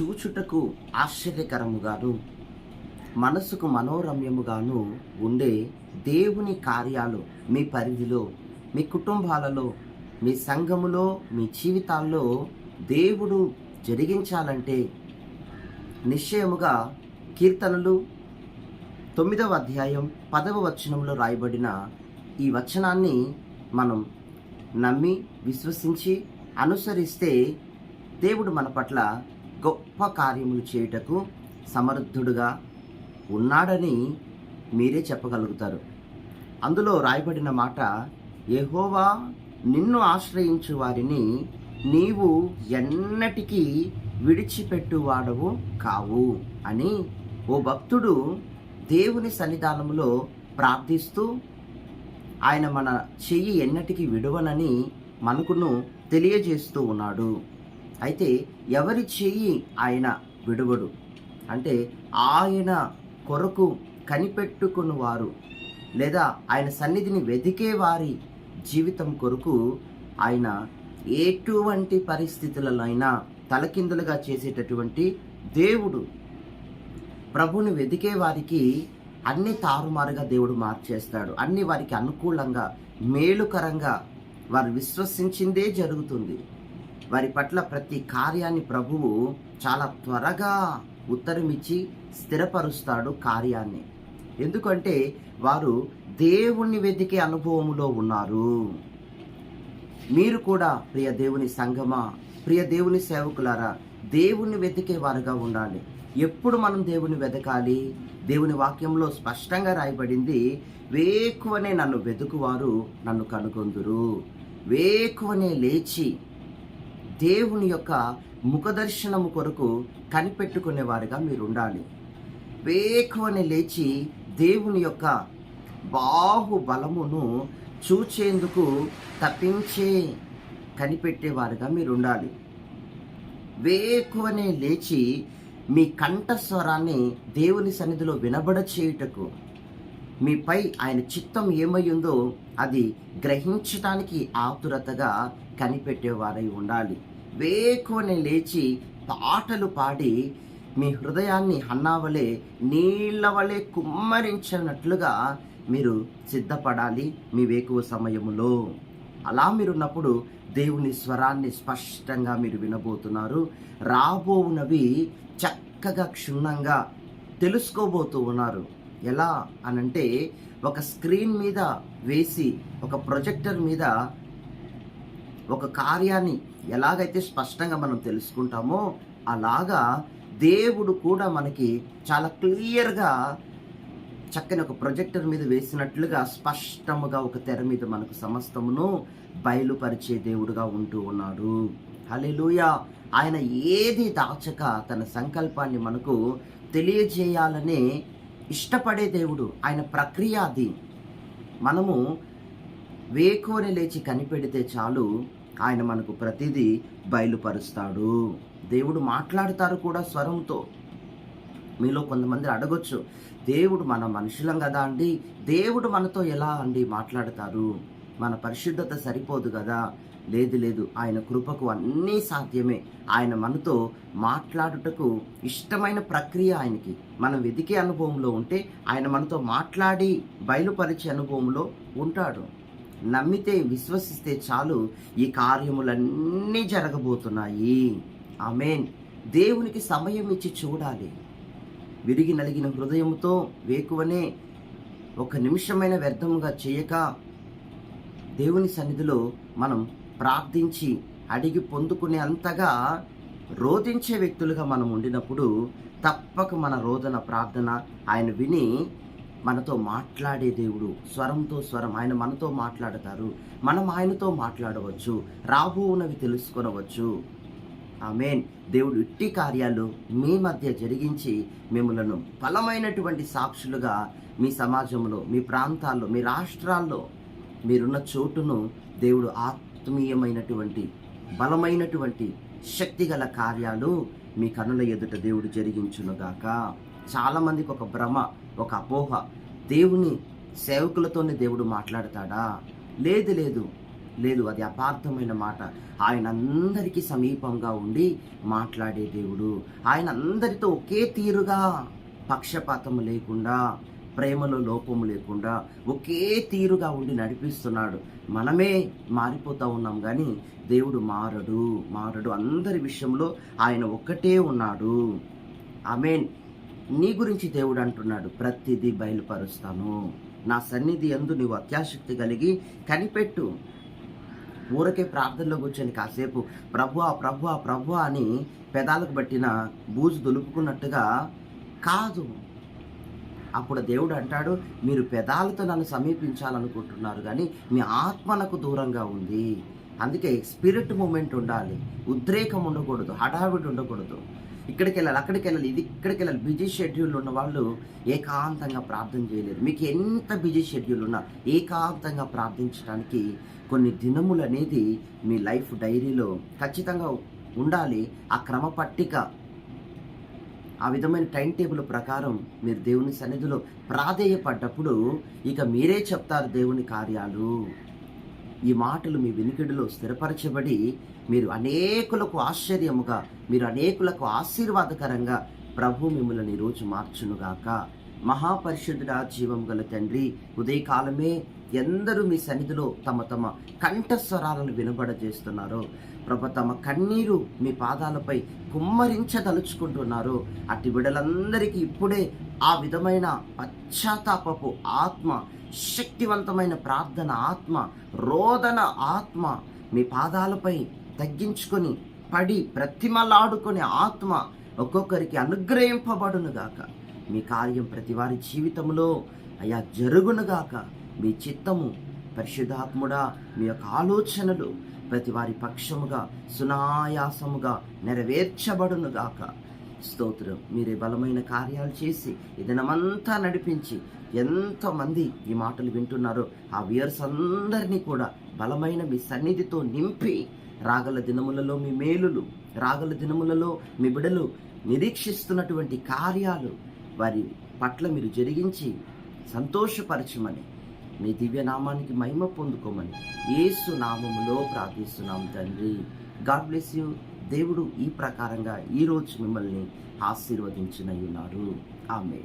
చూచుటకు ఆశ్చర్యకరముగాను మనసుకు మనోరమ్యముగాను ఉండే దేవుని కార్యాలు మీ పరిధిలో మీ కుటుంబాలలో మీ సంఘములో మీ జీవితాల్లో దేవుడు జరిగించాలంటే నిశ్చయముగా కీర్తనలు తొమ్మిదవ అధ్యాయం పదవ వచనంలో రాయబడిన ఈ వచనాన్ని మనం నమ్మి విశ్వసించి అనుసరిస్తే దేవుడు మన పట్ల గొప్ప కార్యములు చేయుటకు సమర్థుడుగా ఉన్నాడని మీరే చెప్పగలుగుతారు. అందులో రాయబడిన మాట యెహోవా నిన్ను ఆశ్రయించు వారిని నీవు ఎన్నటికీ విడిచిపెట్టువాడవు కావు అని ఓ భక్తుడు దేవుని సన్నిధానంలో ప్రార్థిస్తూ ఆయన మన చెయ్యి ఎన్నటికీ విడవనని మనకును తెలియజేస్తూ ఉన్నాడు. అయితే ఎవరి చెయ్యి ఆయన విడవడు. అంటే ఆయన కొరకు కనిపెట్టుకుని వారు లేదా ఆయన సన్నిధిని వెతికే వారి జీవితం కొరకు ఆయన ఎటువంటి పరిస్థితులైనా తలకిందులుగా చేసేటటువంటి దేవుడు. ప్రభుని వెతికే వారికి అన్ని తారుమారుగా దేవుడు మార్చేస్తాడు. అన్ని వారికి అనుకూలంగా మేలుకరంగా వారు విశ్వసించిందే జరుగుతుంది. వారి పట్ల ప్రతి కార్యాన్ని ప్రభువు చాలా త్వరగా ఉత్తరమిచ్చి స్థిరపరుస్తాడు కార్యాన్ని. ఎందుకంటే వారు దేవుణ్ణి వెతికే అనుభవములో ఉన్నారు. మీరు కూడా ప్రియ దేవుని సంగమా ప్రియ దేవుని సేవకులారా దేవుణ్ణి వెతికే వారుగా ఉండాలి. ఎప్పుడు మనం దేవుని వెతకాలి దేవుని వాక్యంలో స్పష్టంగా రాయబడింది వేకువనే నన్ను వెతుకువారు నన్ను కనుగొందురు. వేకువనే లేచి దేవుని యొక్క ముఖదర్శనము కొరకు కనిపెట్టుకునేవారుగా మీరు ఉండాలి వేకువని లేచి దేవుని యొక్క బాహుబలమును చూచేందుకు తప్పించే కనిపెట్టేవారుగా మీరు ఉండాలి వేకువనే లేచి మీ కంఠస్వరాన్ని దేవుని సన్నిధిలో వినబడ చేయుటకు మీపై ఆయన చిత్తం ఏమయ్యిందో అది గ్రహించటానికి ఆతురతగా కనిపెట్టేవారై ఉండాలి. వేకోని లేచి పాటలు పాడి మీ హృదయాన్ని హన్నావలే నీళ్ళ వలె కుమ్మరించినట్లుగా మీరు సిద్ధపడాలి మీ వేకువ సమయంలో అలా మీరున్నప్పుడు దేవుని స్వరాన్ని స్పష్టంగా మీరు వినబోతున్నారు. రాబోవునవి చక్కగా క్షుణ్ణంగా తెలుసుకోబోతూ ఉన్నారు. ఎలా అనంటే ఒక స్క్రీన్ మీద వేసి ఒక ప్రొజెక్టర్ మీద ఒక కార్యాన్ని ఎలాగైతే స్పష్టంగా మనం తెలుసుకుంటామో అలాగా దేవుడు కూడా మనకి చాలా క్లియర్గా చక్కని ఒక ప్రొజెక్టర్ మీద వేసినట్లుగా స్పష్టముగా ఒక తెర మీద మనకు సమస్తమును బయలుపరిచే దేవుడుగా ఉంటూ ఉన్నాడు. హల్లెలూయా! ఆయన ఏది దాచక తన సంకల్పాన్ని మనకు తెలియజేయాలని ఇష్టపడే దేవుడు. ఆయన ప్రక్రియ అది. మనము వేకోని లేచి కనిపెడితే చాలు ఆయన మనకు ప్రతిదీ బయలుపరుస్తాడు. దేవుడు మాట్లాడతారు కూడా స్వరంతో మీలో కొంతమంది అడగొచ్చు దేవుడు మన మనుషులం కదా అండి? దేవుడు మనతో ఎలా అండి మాట్లాడతారు? మన పరిశుద్ధత సరిపోదు కదా? లేదు లేదు ఆయన కృపకు అన్నీ సాధ్యమే. ఆయన మనతో మాట్లాడుటకు ఇష్టమైన ప్రక్రియ ఆయనకి. మనం వెతికే అనుభవంలో ఉంటే ఆయన మనతో మాట్లాడి బయలుపరిచే అనుభవంలో ఉంటాడు. నమ్మితే విశ్వసిస్తే చాలు ఈ కార్యములన్నీ జరగబోతున్నాయి. ఆమెన్. దేవునికి సమయం ఇచ్చి చూడాలి. విరిగి నలిగిన హృదయంతో వేకువనే ఒక నిమిషమైన వ్యర్థముగా చేయక దేవుని సన్నిధిలో మనం ప్రార్థించి అడిగి పొందుకునే అంతగా రోధించే వ్యక్తులుగా మనం ఉండినప్పుడు తప్పక మన రోదన ప్రార్థన ఆయన విని మనతో మాట్లాడే దేవుడు. స్వరంతో స్వరం. ఆయన మనతో మాట్లాడతారు. మనం ఆయనతో మాట్లాడవచ్చు. రాబోవునవి తెలుసుకొనవచ్చు. ఆమెన్. దేవుడు ఇట్టి కార్యాలు మీ మధ్య జరిగించి మిమ్మలను బలమైనటువంటి సాక్షులుగా మీ సమాజంలో మీ ప్రాంతాల్లో మీ రాష్ట్రాల్లో మీరున్న చోటును దేవుడు ఆత్మీయమైనటువంటి బలమైనటువంటి శక్తిగల కార్యాలు మీ కనుల ఎదుట దేవుడు జరిగించునుగాక. చాలామందికి ఒక భ్రమ ఒక అపోహ. దేవుని సేవకులతోనే దేవుడు మాట్లాడతాడా? లేదు లేదు. లేదు అది అపార్థమైన మాట. ఆయన అందరికీ సమీపంగా ఉండి మాట్లాడే దేవుడు. ఆయన అందరితో ఒకే తీరుగా పక్షపాతం లేకుండా ప్రేమలో లోపము లేకుండా ఒకే తీరుగా ఉండి నడిపిస్తున్నాడు. మనమే మారిపోతూ ఉన్నాం కానీ దేవుడు మారడు మారడు. అందరి విషయంలో ఆయన ఒక్కటే ఉన్నాడు. ఐ మీన్ నీ గురించి దేవుడు అంటున్నాడు ప్రతిదీ బయలుపరుస్తాను. నా సన్నిధి ఎందు నీవు అత్యాశక్తి కలిగి కనిపెట్టు. ఊరకే ప్రార్థనలో కూర్చొని కాసేపు ప్రభు ప్రభు ప్రభు అని పెదాలకు పట్టిన బూజు దులుపుకున్నట్టుగా కాదు. అప్పుడు దేవుడు అంటాడు మీరు పెదాలతో నన్ను సమీపించాలనుకుంటున్నారు కానీ మీ ఆత్మనకు దూరంగా ఉంది. అందుకే స్పిరిట్ మూమెంట్ ఉండాలి. ఉద్రేకం ఉండకూడదు హడావిడి ఉండకూడదు. ఇక్కడికి వెళ్ళాలి అక్కడికి వెళ్ళాలి ఇది ఇక్కడికి వెళ్ళాలి బిజీ షెడ్యూల్ ఉన్న వాళ్ళు ఏకాంతంగా ప్రార్థన చేయలేరు. మీకు ఎంత బిజీ షెడ్యూల్ ఉన్నా ఏకాంతంగా ప్రార్థించడానికి కొన్ని దినములు అనేది మీ లైఫ్ డైరీలో ఖచ్చితంగా ఉండాలి. ఆ క్రమ పట్టిక ఆ విధమైన టైం టేబుల్ ప్రకారం మీరు దేవుని సన్నిధిలో ప్రాధేయపడ్డప్పుడు ఇక మీరే చెప్తారు దేవుని కార్యాలు. ఈ మాటలు మీ వెనుకడిలో స్థిరపరచబడి మీరు అనేకులకు ఆశ్చర్యముగా మీరు అనేకులకు ఆశీర్వాదకరంగా ప్రభు మిమ్మల్ని రోజు మార్చునుగాక. మహాపరిశుద్ధుడ జీవం గల తండ్రి ఉదయకాలమే ఎందరూ మీ సన్నిధిలో తమ తమ కంఠస్వరాలను వినబడజేస్తున్నారో. ప్రభ తమ కన్నీరు మీ పాదాలపై కుమ్మరించదలుచుకుంటున్నారు. అట్టి బిడలందరికీ ఇప్పుడే ఆ విధమైన పశ్చాత్తాపపు ఆత్మ శక్తివంతమైన ప్రార్థన ఆత్మ రోదన ఆత్మ మీ పాదాలపై తగ్గించుకొని పడి ప్రతిమలాడుకునే ఆత్మ ఒక్కొక్కరికి అనుగ్రహింపబడునుగాక మీ కార్యం ప్రతి వారి జీవితంలో అయా జరుగునుగాక మీ చిత్తము పరిశుద్ధాత్ముడా మీ యొక్క ఆలోచనలు ప్రతి వారి పక్షముగా సునాయాసముగా నెరవేర్చబడునుగాక స్తోత్రం. మీరే బలమైన కార్యాలు చేసి ఈ దినమంతా నడిపించి ఎంతమంది ఈ మాటలు వింటున్నారో ఆ వియర్స్ అందరినీ కూడా బలమైన మీ సన్నిధితో నింపి రాగల దినములలో మీ మేలులు రాగల దినములలో మీ బిడలు నిరీక్షిస్తున్నటువంటి కార్యాలు వారి పట్ల మీరు జరిగించి సంతోషపరచమని మీ దివ్యనామానికి మహిమ పొందుకోమని ఏసు నామములో ప్రార్థిస్తున్నాం తండ్రి. God bless you. దేవుడు ఈ ప్రకారంగా ఈరోజు మిమ్మల్ని ఆశీర్వదించినయున్నారు ఆమె